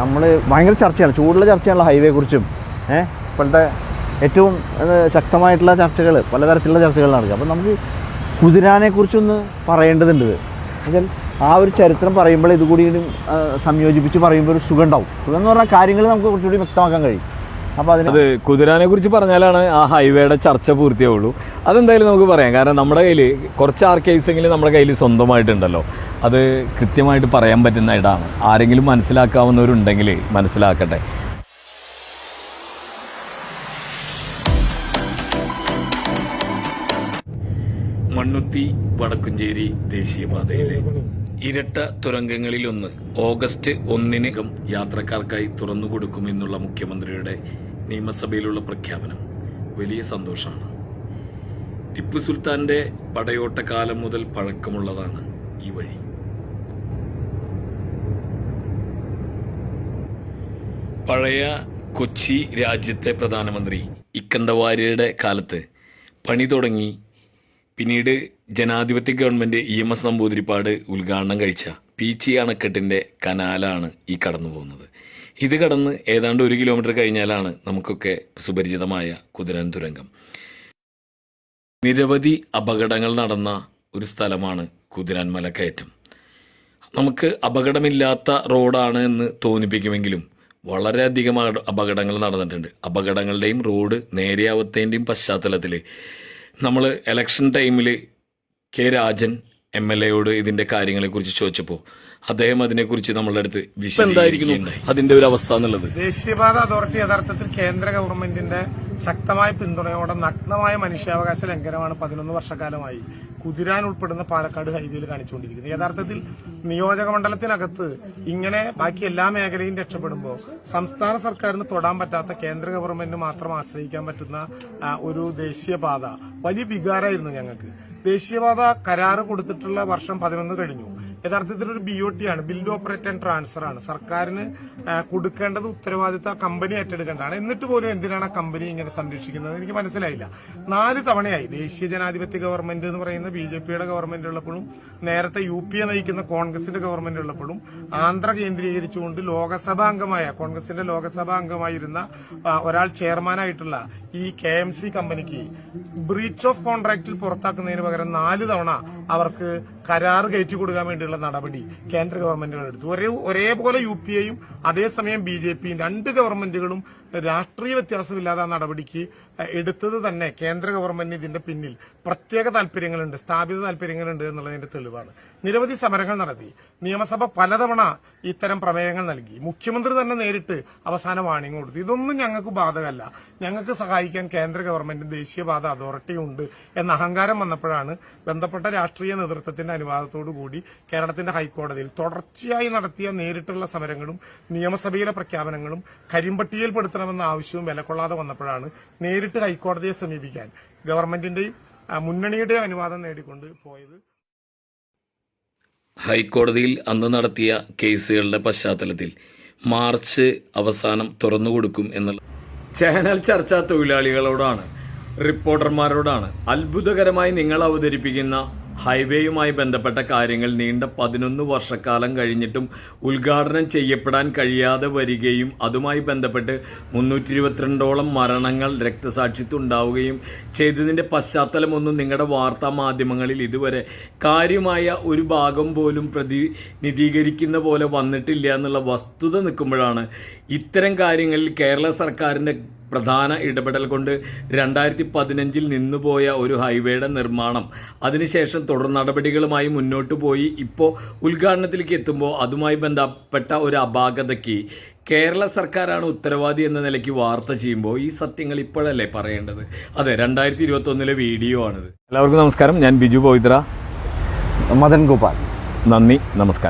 നമ്മൾ ഭയങ്കര ചർച്ചയാണ്. ചൂടുള്ള ചർച്ചയാണല്ലോ ഹൈവേ കുറിച്ചും. ഏഹ് ഇപ്പോഴത്തെ ഏറ്റവും ശക്തമായിട്ടുള്ള ചർച്ചകൾ പലതരത്തിലുള്ള ചർച്ചകൾ നടക്കുക. അപ്പം നമുക്ക് കുതിരാനെക്കുറിച്ചൊന്ന് പറയേണ്ടതുണ്ട്. എന്നുവെച്ചാൽ ആ ഒരു ചരിത്രം പറയുമ്പോൾ ഇതുകൂടി സംയോജിപ്പിച്ച് പറയുമ്പോൾ ഒരു സുഖം ഉണ്ടാവും സുഖം എന്ന് പറഞ്ഞാൽ കാര്യങ്ങൾ നമുക്ക് കുറച്ചുകൂടി വ്യക്തമാക്കാൻ കഴിയും. അപ്പോൾ അതിന് അത് കുതിരാനെ കുറിച്ച് പറഞ്ഞാലാണ് ആ ഹൈവേയുടെ ചർച്ച പൂർത്തിയാവുള്ളൂ. അതെന്തായാലും നമുക്ക് പറയാം. കാരണം നമ്മുടെ കയ്യിൽ കുറച്ച് ആർക്കൈവ്സ് എങ്കിലും നമ്മുടെ കയ്യിൽ സ്വന്തമായിട്ടുണ്ടല്ലോ. അത് കൃത്യമായിട്ട് പറയാൻ പറ്റുന്ന ഇടമാണ് ആരെങ്കിലും മനസ്സിലാക്കാവുന്നവരുണ്ടെങ്കിൽ മനസ്സിലാക്കട്ടെ. മണ്ണുത്തി വടക്കുംചേരി ദേശീയപാതയിലെ ഇരട്ട തുരങ്കങ്ങളിലൊന്ന് ഓഗസ്റ്റ് ഒന്നിനകം യാത്രക്കാർക്കായി തുറന്നുകൊടുക്കുമെന്നുള്ള മുഖ്യമന്ത്രിയുടെ നിയമസഭയിലുള്ള പ്രഖ്യാപനം വലിയ സന്തോഷമാണ്. ടിപ്പു സുൽത്താന്റെ പടയോട്ടക്കാലം മുതൽ പഴക്കമുള്ളതാണ് ഈ വഴി. പഴയ കൊച്ചി രാജ്യത്തെ പ്രധാനമന്ത്രി ഇക്കണ്ടവാര്യയുടെ കാലത്ത് പണി തുടങ്ങി പിന്നീട് ജനാധിപത്യ government E M S Namboodiripad ഉദ്ഘാടനം കഴിച്ച പീച്ചി അണക്കെട്ടിന്റെ കനാലാണ് ഈ കടന്നു പോകുന്നത്. ഇത് കടന്ന് ഏതാണ്ട് ഒരു കിലോമീറ്റർ കഴിഞ്ഞാലാണ് നമുക്കൊക്കെ സുപരിചിതമായ കുതിരൻ തുരങ്കം. നിരവധി അപകടങ്ങൾ നടന്ന ഒരു സ്ഥലമാണ് കുതിരാൻ മലക്കയറ്റം നമുക്ക് അപകടമില്ലാത്ത റോഡാണ് എന്ന് തോന്നിപ്പിക്കുമെങ്കിലും വളരെയധികം അപ- അപകടങ്ങൾ നടന്നിട്ടുണ്ട്. അപകടങ്ങളുടെയും റോഡ് നേരെയാവത്തേന്റെയും പശ്ചാത്തലത്തിൽ നമ്മൾ എലക്ഷൻ ടൈമിൽ കെ രാജൻ എം എൽ എയോട് ഇതിന്റെ കാര്യങ്ങളെക്കുറിച്ച് ചോദിച്ചപ്പോൾ അദ്ദേഹം അതിനെക്കുറിച്ച് നമ്മളുടെ അടുത്ത് എന്തായിരിക്കും അതിന്റെ ഒരു അവസ്ഥ എന്നുള്ളത്? ദേശീയപാത അതോറിറ്റി യഥാർത്ഥത്തിൽ കേന്ദ്ര ഗവൺമെന്റിന്റെ ശക്തമായ പിന്തുണയോടെ നഗ്നമായ മനുഷ്യാവകാശ ലംഘനമാണ് പതിനൊന്ന് വർഷക്കാലമായി. കുതിരാൻ ഉൾപ്പെടുന്ന പാലക്കാട് ഹൈവേയിൽ കാണിച്ചുകൊണ്ടിരിക്കുന്നത്. യഥാർത്ഥത്തിൽ നിയോജക മണ്ഡലത്തിനകത്ത് ഇങ്ങനെ ബാക്കി എല്ലാ മേഖലയും രക്ഷപ്പെടുമ്പോൾ സംസ്ഥാന സർക്കാരിന് തൊടാൻ പറ്റാത്ത കേന്ദ്ര ഗവൺമെന്റിന് മാത്രം ആശ്രയിക്കാൻ പറ്റുന്ന ഒരു ദേശീയപാത വലിയ വികാരമായിരുന്നു ഞങ്ങൾക്ക്. ദേശീയപാത കരാറ് കൊടുത്തിട്ടുള്ള വർഷം പതിനൊന്ന് കഴിഞ്ഞു. യഥാർത്ഥത്തിൽ ഒരു ബി ഒ ടി ആണ്. ബിൽഡ് ഓപ്പറേറ്റ് ആൻഡ് ട്രാൻസ്ഫർ ആണ്. സർക്കാരിന് കൊടുക്കേണ്ടത് ഉത്തരവാദിത്ത കമ്പനി ഏറ്റെടുക്കേണ്ടതാണ്. എന്നിട്ട് പോലും എന്തിനാണ് ആ കമ്പനി ഇങ്ങനെ സംരക്ഷിക്കുന്നത്? എനിക്ക് മനസ്സിലായില്ല. നാല് തവണയായി ദേശീയ ജനാധിപത്യ ഗവൺമെന്റ് എന്ന് പറയുന്ന ബി ജെ പിയുടെ ഗവൺമെന്റ് ഉള്ളപ്പോഴും നേരത്തെ യു പി എ നയിക്കുന്ന കോൺഗ്രസിന്റെ ഗവൺമെന്റ് ഉള്ളപ്പോഴും ആന്ധ്ര കേന്ദ്രീകരിച്ചുകൊണ്ട് ലോകസഭാ അംഗമായ കോൺഗ്രസിന്റെ ലോകസഭാ അംഗമായിരുന്ന ഒരാൾ ചെയർമാനായിട്ടുള്ള ഈ കെ എം സി കമ്പനിക്ക് ബ്രീച്ച് ഓഫ് കോൺട്രാക്റ്റിൽ പുറത്താക്കുന്നതിന് പകരം നാല് തവണ അവർക്ക് കരാർ കയറ്റി കൊടുക്കാൻ വേണ്ടിയുള്ള നടപടി കേന്ദ്ര ഗവൺമെന്റുകൾ എടുത്തു. ഒരേ ഒരേപോലെ യു പി എയും അതേസമയം ബി ജെ പിയും രണ്ട് ഗവൺമെന്റുകളും രാഷ്ട്രീയ വ്യത്യാസമില്ലാതെ ആ നടപടിക്ക് എടുത്തത് തന്നെ കേന്ദ്ര ഗവൺമെന്റിന് ഇതിന്റെ പിന്നിൽ പ്രത്യേക താല്പര്യങ്ങളുണ്ട് സ്ഥാപിത താല്പര്യങ്ങളുണ്ട് എന്നുള്ളതിന്റെ തെളിവാണ്. നിരവധി സമരങ്ങൾ നടത്തി. നിയമസഭ പലതവണ ഇത്തരം പ്രമേയങ്ങൾ നൽകി. മുഖ്യമന്ത്രി തന്നെ നേരിട്ട് അവസാന വാണിംഗ് കൊടുത്തു. ഇതൊന്നും ഞങ്ങൾക്ക് ബാധകമല്ല. ഞങ്ങൾക്ക് സഹായിക്കാൻ കേന്ദ്ര ഗവൺമെന്റും ദേശീയപാത അതോറിറ്റിയും ഉണ്ട് എന്ന അഹങ്കാരം വന്നപ്പോഴാണ് ബന്ധപ്പെട്ട രാഷ്ട്രീയ നേതൃത്വത്തിന്റെ അനുവാദത്തോടു കൂടി കേരളത്തിന്റെ ഹൈക്കോടതിയിൽ തുടർച്ചയായി നടത്തിയ നേരിട്ടുള്ള സമരങ്ങളും നിയമസഭയിലെ പ്രഖ്യാപനങ്ങളും കരിമ്പട്ടികയിൽപ്പെടുത്തണമെന്ന ആവശ്യവും വിലക്കൊള്ളാതെ വന്നപ്പോഴാണ് നേരിട്ട് ഹൈക്കോടതിയെ സമീപിക്കാൻ ഗവൺമെന്റിന്റെയും മുന്നണിയുടെ മുന്നണിയുടെയും അനുവാദം നേടിക്കൊണ്ട് പോയത്. ഹൈക്കോടതിയിൽ അന്ന് നടത്തിയ കേസുകളുടെ പശ്ചാത്തലത്തിൽ മാർച്ച് അവസാനം തുറന്നുകൊടുക്കും എന്നുള്ള ചാനൽ ചർച്ചാ തൊഴിലാളികളോടാണ് റിപ്പോർട്ടർമാരോടാണ് അത്ഭുതകരമായി നിങ്ങൾ അവതരിപ്പിക്കുന്ന ഹൈവേയുമായി ബന്ധപ്പെട്ട കാര്യങ്ങൾ നീണ്ട പതിനൊന്ന് വർഷക്കാലം കഴിഞ്ഞിട്ടും ഉദ്ഘാടനം ചെയ്യപ്പെടാൻ കഴിയാതെ വരികയും അതുമായി ബന്ധപ്പെട്ട് മുന്നൂറ്റി ഇരുപത്തിരണ്ടോളം മരണങ്ങൾ രക്തസാക്ഷിത്വമുണ്ടാവുകയും ചെയ്തതിന്റെ പശ്ചാത്തലമൊന്നും നിങ്ങളുടെ വാർത്താ മാധ്യമങ്ങളിൽ ഇതുവരെ കാര്യമായ ഒരു ഭാഗം പോലും പ്രതിനിധീകരിക്കുന്ന പോലെ വന്നിട്ടില്ല എന്നുള്ള വസ്തുത നിൽക്കുമ്പോഴാണ് ഇത്തരം കാര്യങ്ങളിൽ കേരള സർക്കാരിന്റെ പ്രധാന ഇടപെടൽ കൊണ്ട് രണ്ടായിരത്തി പതിനഞ്ചിൽ നിന്നുപോയ ഒരു ഹൈവേയുടെ നിർമ്മാണം. അതിനുശേഷം തുടർ നടപടികളുമായി മുന്നോട്ട് പോയി. ഇപ്പോൾ ഉദ്ഘാടനത്തിലേക്ക് എത്തുമ്പോൾ അതുമായി ബന്ധപ്പെട്ട ഒരു അപാകതയ്ക്ക് കേരള സർക്കാരാണ് ഉത്തരവാദി എന്ന നിലയ്ക്ക് വാർത്ത ചെയ്യുമ്പോൾ ഈ സത്യങ്ങൾ ഇപ്പോഴല്ലേ പറയേണ്ടത്? അതെ രണ്ടായിരത്തി ഇരുപത്തൊന്നിലെ വീഡിയോ ആണിത്. എല്ലാവർക്കും നമസ്കാരം. ഞാൻ ബിജു പവിത്ര. മദൻ ഗോപാൽ. നന്ദി നമസ്കാരം.